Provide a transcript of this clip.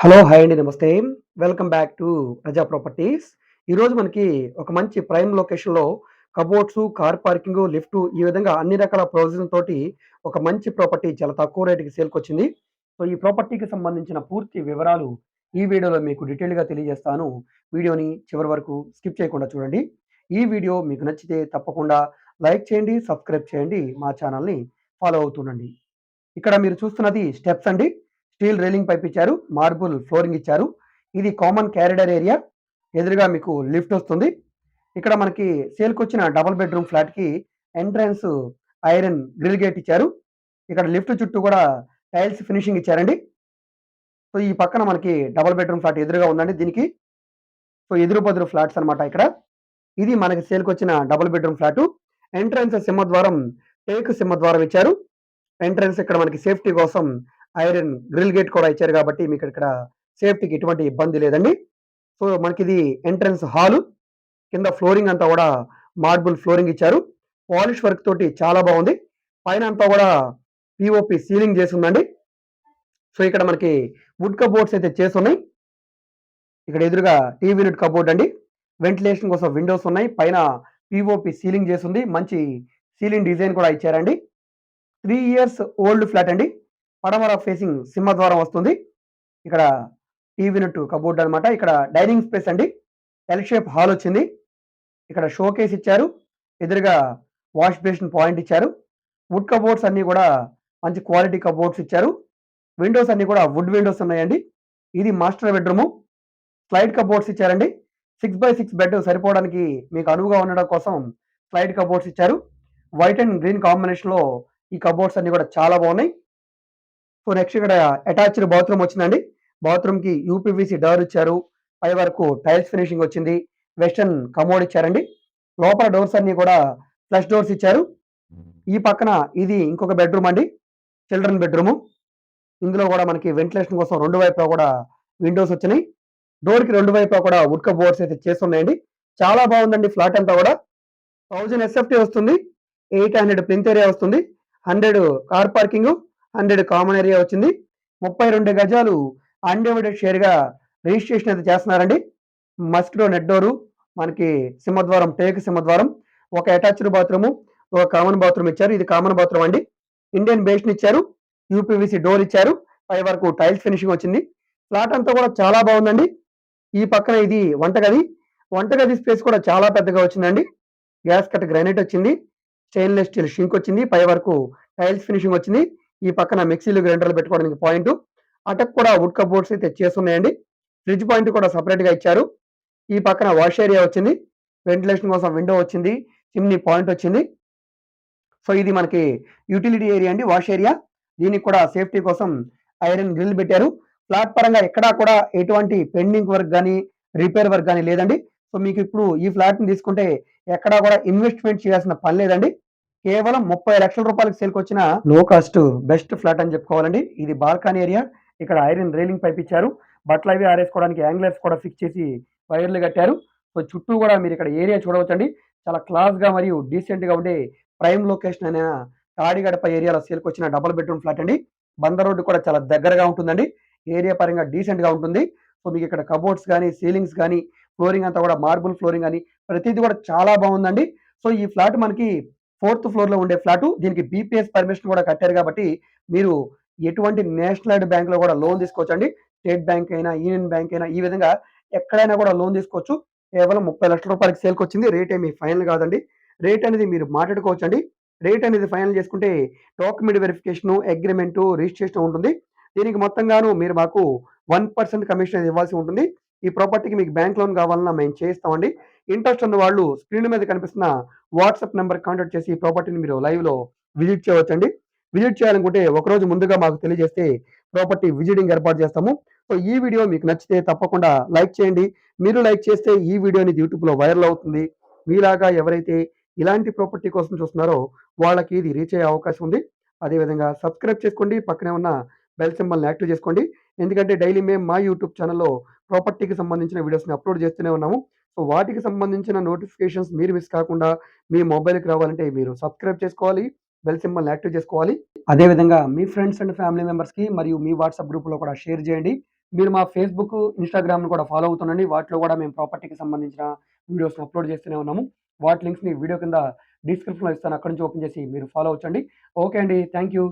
Hello! Hi అండి. నమస్తే. Welcome back to Praja properties. ఈరోజు మనకి ఒక మంచి ప్రైమ్ లొకేషన్‌లో కబోర్డ్స్ కార్ పార్కింగ్ లిఫ్ట్ ఈ విధంగా అన్ని రకాల ప్రొవిజన్ తోటి ఒక మంచి ప్రాపర్టీ చాలా తక్కువ రేట్‌కి సేల్‌కొచ్చింది. సో, ఈ ప్రాపర్టీకి సంబంధించిన పూర్తి వివరాలు ఈ వీడియోలో మీకు డీటెయిల్‌గా తెలియజేస్తాను. వీడియోని చివరి వరకు స్కిప్ చేయకుండా చూడండి. ఈ వీడియో మీకు నచ్చితే తప్పకుండా లైక్ చేయండి, సబ్స్క్రైబ్ చేయండి. మా ఛానల్‌ని ఫాలో అవుతుండండి. ఇక్కడ మీరు చూస్తున్నది స్టెప్స్ అండి. స్టీల్ రైలింగ్ పైప్ ఇచ్చారు. మార్బుల్ ఫ్లోరింగ్ ఇచ్చారు. ఇది కామన్ క్యారిడర్ ఏరియా. ఎదురుగా మీకు లిఫ్ట్ వస్తుంది. ఇక్కడ మనకి సేల్కి వచ్చిన డబుల్ బెడ్‌రూమ్ ఫ్లాట్‌కి ఎంట్రన్స్ ఐరన్ గ్రిల్ గేట్ ఇచ్చారు. ఇక్కడ లిఫ్ట్ చుట్టూ కూడా టైల్స్ ఫినిషింగ్ ఇచ్చారండి. సో, ఈ పక్కన మనకి డబుల్ బెడ్‌రూమ్ ఫ్లాట్ ఎదురుగా ఉందండి దీనికి. సో, ఎదురు బదురు ఫ్లాట్స్ అన్నమాట ఇక్కడ. ఇది మనకి సేల్‌కొచ్చిన డబుల్ బెడ్‌రూమ్ ఫ్లాటు. ఎంట్రన్స్ సింహద్వారం టేక్ సింహద్వారం ఇచ్చారు. ఎంట్రన్స్ ఇక్కడ మనకి సేఫ్టీ కోసం ఐరన్ గ్రిల్ గేట్ కూడా ఇచ్చారు కాబట్టి మీకు ఇక్కడ సేఫ్టీకి ఎటువంటి ఇబ్బంది లేదండి. సో, మనకి ఇది ఎంట్రన్స్ హాలు. కింద ఫ్లోరింగ్ అంతా కూడా మార్బుల్ ఫ్లోరింగ్ ఇచ్చారు. పాలిష్ వర్క్ తోటి చాలా బాగుంది. పైన అంతా కూడా పిఓపి సీలింగ్ చేసుందండి. సో, ఇక్కడ మనకి వుడ్ కబోర్డ్స్ అయితే చేసున్నాయి. ఇక్కడ ఎదురుగా టీవీ యూనిట్ కబోర్డ్ అండి. వెంటిలేషన్ కోసం విండోస్ ఉన్నాయి. పైన పిఓపి సీలింగ్ చేసుంది. మంచి సీలింగ్ డిజైన్ కూడా ఇచ్చారండి. త్రీ ఇయర్స్ ఓల్డ్ ఫ్లాట్ అండి. పడమర ఫేసింగ్ సింహద్వారం వస్తుంది. ఇక్కడ టీవీ యూనిట్ కబోర్డ్ అనమాట ఇక్కడ డైనింగ్ స్పేస్ అండి. ఎల్ షేప్ హాల్ వచ్చింది. ఇక్కడ షోకేస్ ఇచ్చారు. ఎదురుగా వాష్ బేసిన్ పాయింట్ ఇచ్చారు. వుడ్ కబోర్డ్స్ అన్నీ కూడా మంచి క్వాలిటీ కబోర్డ్స్ ఇచ్చారు. విండోస్ అన్నీ కూడా వుడ్ విండోస్ ఉన్నాయండి. ఇది మాస్టర్ బెడ్‌రూము. స్లైడ్ కబోర్డ్స్ ఇచ్చారండి. 6/6 బెడ్ సరిపోవడానికి మీకు అనువుగా ఉండడం కోసం స్లైడ్ కబోర్డ్స్ ఇచ్చారు. వైట్ అండ్ గ్రీన్ కాంబినేషన్‌లో ఈ కబోర్డ్స్ అన్నీ కూడా చాలా బాగున్నాయి. సో, నెక్స్ట్ ఇక్కడ అటాచ్డ్ బాత్రూమ్ వచ్చిందండి. బాత్రూమ్‌కి యూపీవీసీ డోర్ ఇచ్చారు. పై వరకు టైల్స్ ఫినిషింగ్ వచ్చింది. వెస్టర్న్ కమోడ్ ఇచ్చారండి. లోపల డోర్స్ అన్ని కూడా ఫ్లష్ డోర్స్ ఇచ్చారు. ఈ పక్కన ఇది ఇంకొక బెడ్‌రూమ్ అండి. చిల్డ్రన్ బెడ్రూమ్ ఇందులో కూడా మనకి వెంటిలేషన్ కోసం రెండు వైపులా కూడా విండోస్ వచ్చినాయి. డోర్కి రెండు వైపులా కూడా వుడ్ బోర్డ్స్ అయితే చేస్తున్నాయండి చాలా బాగుందండి ఫ్లాట్ అంతా కూడా. థౌజండ్ ఎస్ఎఫ్టీ వస్తుంది. 800 ప్లింత్ ఏరియా వస్తుంది. 100 కార్ పార్కింగ్ 100 కామన్ ఏరియా వచ్చింది. 32 గజాలు అన్‌డివైడెడ్ షేర్‌గా రిజిస్ట్రేషన్ అయితే చేస్తున్నారండి. మస్కిటో నెట్ డోరు, మనకి సింహద్వారం టేక్ సింహద్వారం, ఒక అటాచ్డ్ బాత్రూము, ఒక కామన్ బాత్రూమ్ ఇచ్చారు. ఇది కామన్ బాత్రూమ్ అండి. ఇండియన్ బేసిన్ ఇచ్చారు. యూపీవీసీ డోర్ ఇచ్చారు. పై వరకు టైల్స్ ఫినిషింగ్ వచ్చింది. ఫ్లాట్ అంతా కూడా చాలా బాగుందండి. ఈ పక్కన ఇది వంటగది. వంటగది స్పేస్ కూడా చాలా పెద్దగా వచ్చిందండి. గ్యాస్ కట్ గ్రానైట్ వచ్చింది. స్టెయిన్‌లెస్ స్టీల్ షింక్ వచ్చింది. పై వరకు టైల్స్ ఫినిషింగ్ వచ్చింది. ఈ పక్కన మిక్సీలు, గ్రైండర్లు పెట్టుకోవడానికి పాయింట్ అటక్ కూడా వుడ్ కబోర్డ్స్ అయితే చేస్తున్నాయండి ఫ్రిడ్జ్ పాయింట్ కూడా సపరేట్గా ఇచ్చారు. ఈ పక్కన వాష్ ఏరియా వచ్చింది. వెంటిలేషన్ కోసం విండో వచ్చింది. చిమ్నీ పాయింట్ వచ్చింది. సో, ఇది మనకి యూటిలిటీ ఏరియా అండి. Wash area. దీనికి కూడా సేఫ్టీ కోసం ఐరన్ గ్రిల్ పెట్టారు. ఫ్లాట్ పరంగా ఎక్కడా కూడా ఎటువంటి పెండింగ్ వర్క్ కానీ రిపేర్ వర్క్ కానీ లేదండి. సో, మీకు ఇప్పుడు ఈ ఫ్లాట్‌ని తీసుకుంటే ఎక్కడా కూడా ఇన్వెస్ట్‌మెంట్ చేయాల్సిన పని లేదండి. కేవలం ముప్పై లక్షల రూపాయలకి సేల్‌కొచ్చిన లో కాస్ట్ బెస్ట్ ఫ్లాట్ అని చెప్పుకోవాలండి. ఇది బాల్కనీ ఏరియా. ఇక్కడ ఐరన్ రైలింగ్ పైప్ ఇచ్చారు. బట్టలు అవి ఆరేసుకోవడానికి యాంగ్లర్స్ కూడా ఫిక్స్ చేసి వైర్లు కట్టారు. సో, చుట్టూ కూడా మీరు ఇక్కడ ఏరియా చూడవచ్చండి. చాలా క్లాస్‌గా మరియు డీసెంట్‌గా ఉండే ప్రైమ్ లొకేషన్ అయిన తాడిగడప ఏరియాలో సేల్‌కొచ్చిన డబుల్ బెడ్‌రూమ్ ఫ్లాట్ అండి. బందర్ రోడ్డు కూడా చాలా దగ్గరగా ఉంటుందండి. ఏరియా పరంగా డీసెంట్‌గా ఉంటుంది. సో, మీకు ఇక్కడ కబోర్డ్స్ కానీ సీలింగ్స్ కానీ ఫ్లోరింగ్ అంతా కూడా మార్బుల్ ఫ్లోరింగ్ కానీ ప్రతిదీ కూడా చాలా బాగుందండి. సో, ఈ ఫ్లాట్ మనకి ఫోర్త్ ఫ్లోర్‌లో ఉండే ఫ్లాటు. దీనికి బీపీఎస్ పర్మిషన్ కూడా కట్టారు కాబట్టి మీరు ఎటువంటి నేషనల్ బ్యాంక్‌లో కూడా లోన్ తీసుకోవచ్చండి. స్టేట్ బ్యాంక్ అయినా, యూనియన్ బ్యాంక్ అయినా ఈ విధంగా ఎక్కడైనా కూడా లోన్ తీసుకోవచ్చు. కేవలం ముప్పై లక్షల రూపాయలకి సేల్కి వచ్చింది రేట్ ఏమి ఫైనల్ కాదండి. రేట్ అనేది మీరు మాట్లాడుకోవచ్చు అండి రేట్ అనేది ఫైనల్ చేసుకుంటే డాక్యుమెంట్ వెరిఫికేషను, అగ్రిమెంటు రిజిస్ట్రేషన్ ఉంటుంది. దీనికి మొత్తంగాను మీరు మాకు వన్ పర్సెంట్ కమిషన్ అనేది ఇవ్వాల్సి ఉంటుంది. ఈ ప్రాపర్టీకి మీకు బ్యాంక్ లోన్ కావాలన్నా మేము చేయిస్తామండి. ఇంట్రెస్ట్ ఉన్న వాళ్ళు స్క్రీన్ మీద కనిపిస్తున్న వాట్సాప్ నెంబర్ కాంటాక్ట్ చేసి ప్రాపర్టీని మీరు లైవ్‌లో విజిట్ చేయవచ్చండి. విజిట్ చేయాలనుకుంటే ఒకరోజు ముందుగా మాకు తెలియజేస్తే ప్రాపర్టీ విజిటింగ్ ఏర్పాటు చేస్తాము. సో, ఈ వీడియో మీకు నచ్చితే తప్పకుండా లైక్ చేయండి. మీరు లైక్ చేస్తే ఈ వీడియోని యూట్యూబ్‌లో వైరల్ అవుతుంది. మీలాగా ఎవరైతే ఇలాంటి ప్రాపర్టీ కోసం చూస్తున్నారో వాళ్ళకి ఇది రీచ్ అయ్యే అవకాశం ఉంది. అదేవిధంగా సబ్స్క్రైబ్ చేసుకోండి. పక్కనే ఉన్న బెల్ సింబల్‌ని యాక్టివ్ చేసుకోండి. ఎందుకంటే డైలీ మేము మా యూట్యూబ్ ఛానల్లో ప్రాపర్టీకి సంబంధించిన వీడియోస్‌ని అప్‌లోడ్ చేస్తూనే ఉన్నాము. సో, వాటికి సంబంధించిన నోటిఫికేషన్స్ మీరు మిస్ కాకుండా మీ మొబైల్‌కి రావాలంటే మీరు సబ్స్క్రైబ్ చేసుకోవాలి. బెల్ సింబల్‌ని యాక్టివ్ చేసుకోవాలి. అదేవిధంగా మీ ఫ్రెండ్స్ అండ్ ఫ్యామిలీ మెంబర్స్‌కి మరియు మీ వాట్సాప్ గ్రూప్‌లో కూడా షేర్ చేయండి. మీరు మా ఫేస్‌బుక్, ఇన్‌స్టాగ్రామ్‌ని కూడా ఫాలో అవుతుండండి. వాటిలో కూడా మేము ప్రాపర్టీకి సంబంధించిన వీడియోస్‌ని అప్‌లోడ్ చేస్తూనే ఉన్నాము. వాటి లింక్స్‌ని వీడియో కింద డిస్క్రిప్షన్‌లో ఇస్తాను. అక్కడి నుంచి ఓపెన్ చేసి మీరు ఫాలో అవచ్చండి ఓకే అండి. Thank you.